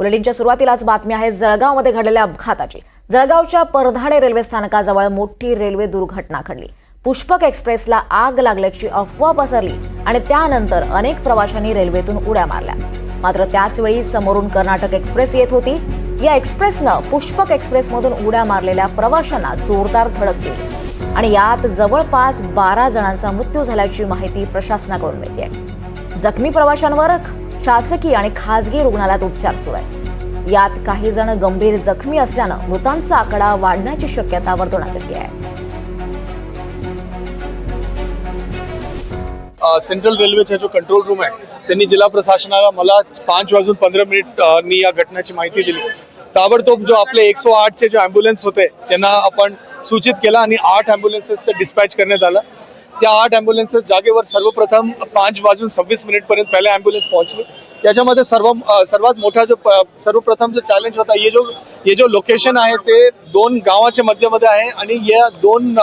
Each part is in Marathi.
बुलेटिनच्या सुरुवातीलाच बातमी आहे जळगावमध्ये घडलेल्या अपघाताची. जळगावच्या परधाणे रेल्वे स्थानकाजवळ मोठी रेल्वे दुर्घटना घडली. पुष्पक एक्सप्रेसला आग लागल्याची अफवा पसरली आणि त्यानंतर अनेक प्रवाशांनी रेल्वेतून उड्या मारल्या. मात्र त्याचवेळी समोरून कर्नाटक एक्सप्रेस येत होती. या एक्सप्रेसनं पुष्पक एक्सप्रेसमधून उड्या मारलेल्या प्रवाशांना जोरदार धडक दिली. आणि यात जवळपास बारा जणांचा मृत्यू झाल्याची माहिती प्रशासनाकडून मिळते जखमी प्रवाशांवर शासकीय आणि खासगी रुग्णालयात उपचार सुरू आहे. यात काही जण गंभीर जखमी असल्यानं मृतांचा आकडा वाढण्याची शक्यता वर्तवण्यात आली आहे. सेंट्रल रेल्वेचा जो कंट्रोल रूम आहे त्यांनी जिल्हा प्रशासनाला मला पाच वाजून पंधरा मिनिट नी या घटनेची माहिती दिली. ताबडतोब जो आपले एकशे आठचे जे अँब्युलन्स होते त्यांना आपण सूचित केला आणि आठ अँब्युलन्सेसचं डिस्पॅच करण्यात आलं. त्या आठ ॲम्ब्युलन्सेस जागेवर सर्वप्रथम पाच वाजून सव्वीस मिनिटपर्यंत पहिले ॲम्ब्युलन्स पोहोचले. त्याच्यामध्ये सर्व सर्वात मोठा जो प- सर्वप्रथम जो चॅलेंज होता ये जो ये जो लोकेशन आहे ते दोन गावाच्या मध्यमध्ये आहे आणि या दोन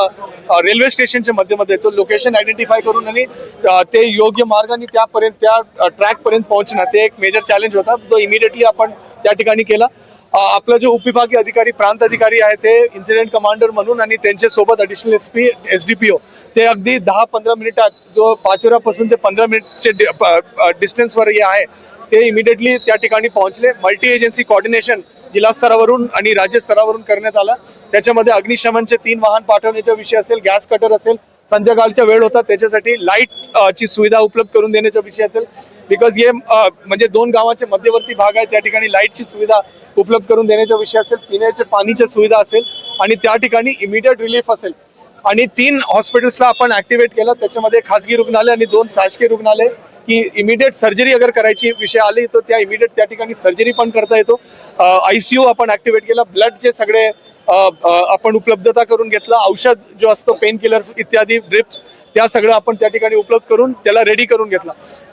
रेल्वे स्टेशनच्या मध्यमध्ये तो लोकेशन आयडेंटिफाय करून आणि ते योग्य मार्गाने त्यापर्यंत त्या ट्रॅकपर्यंत पोहोचणं ते एक मेजर चॅलेंज होता. तो इमिडिएटली आपण त्या ठिकाणी केला. आपला जो उपविभागीय अधिकारी प्रांत अधिकारी आहे ते इन्सिडेंट कमांडर म्हणून आणि त्यांच्यासोबत additional S P S D P O ते अगदी दहा पंधरा मिनिटात जो पाचोऱ्यापासून ते पंधरा मिनिटचे डिस्टन्सवर हे आहे ते इमिडिएटली त्या ठिकाणी पोहोचले. मल्टी एजन्सी कॉर्डिनेशन जिल्हा स्तरावरून आणि राज्य स्तरावरून करण्यात आला. त्याच्यामध्ये अग्निशमनचे तीन वाहन पाठवण्याचा विषय असेल गॅस कटर असेल संध्याकाळचा वेळ होता त्याच्यासाठी लाइट ची सुविधा उपलब्ध करून देण्याचा विषय असेल. बिकॉज हे म्हणजे दोन गावाचे मध्यवर्ती भाग आहे त्या ठिकाणी लाईटची सुविधा उपलब्ध करून देण्याचा विषय असेल पिण्याच्या पाणीची सुविधा असेल आणि त्या ठिकाणी इमिडिएट रिलीफ असेल. आणि तीन हॉस्पिटल्सला आपण ऍक्टिव्हेट केलं. त्याच्यामध्ये खासगी रुग्णालय आणि दोन शासकीय रुग्णालय की इमिडिएट सर्जरी अगर करायची विषय आली तर त्या इमिडिएट त्या ठिकाणी सर्जरी पण करता येतो. आय सी यू आपण ऍक्टिव्हेट केला. ब्लडचे सगळे आपण उपलब्धता करून घेतला. औषध जो असतो पेन किलर्स इत्यादी ड्रिप्स त्या सगळं आपण त्या ठिकाणी उपलब्ध करून त्याला रेडी करून घेतला.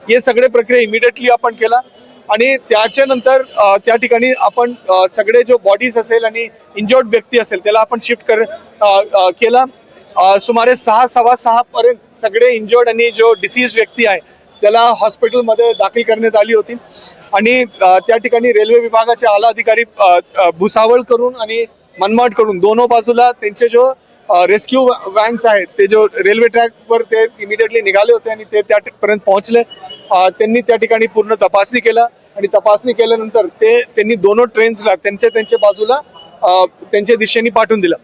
हे सगळे प्रक्रिया इमिडिएटली आपण केला. आणि त्याच्यानंतर त्या ठिकाणी आपण सगळे जो बॉडीज असेल आणि इंजर्ड व्यक्ती असेल त्याला आपण शिफ्ट कर केला. सुमारे सहा सव्वा सहा पर्यंत सगळे इंजर्ड आणि जो डिसीज व्यक्ती आहे त्याला हॉस्पिटलमध्ये दाखल करण्यात आली होती. आणि त्या ठिकाणी रेल्वे विभागाचे आला अधिकारी भुसावळ करून आणि मनमाड करून दोनो बाजूला त्यांचे जो रेस्क्यू व्हॅन्स आहेत ते जो रेल्वे ट्रॅकवर ते इमिडिएटली निघाले होते आणि ते त्यापर्यंत पोहोचले. त्यांनी त्या ठिकाणी पूर्ण तपासणी केलं आणि तपासणी केल्यानंतर ते त्यांनी दोनो ट्रेन्सला त्यांच्या त्यांच्या बाजूला त्यांच्या दिशेने पाठवून दिलं.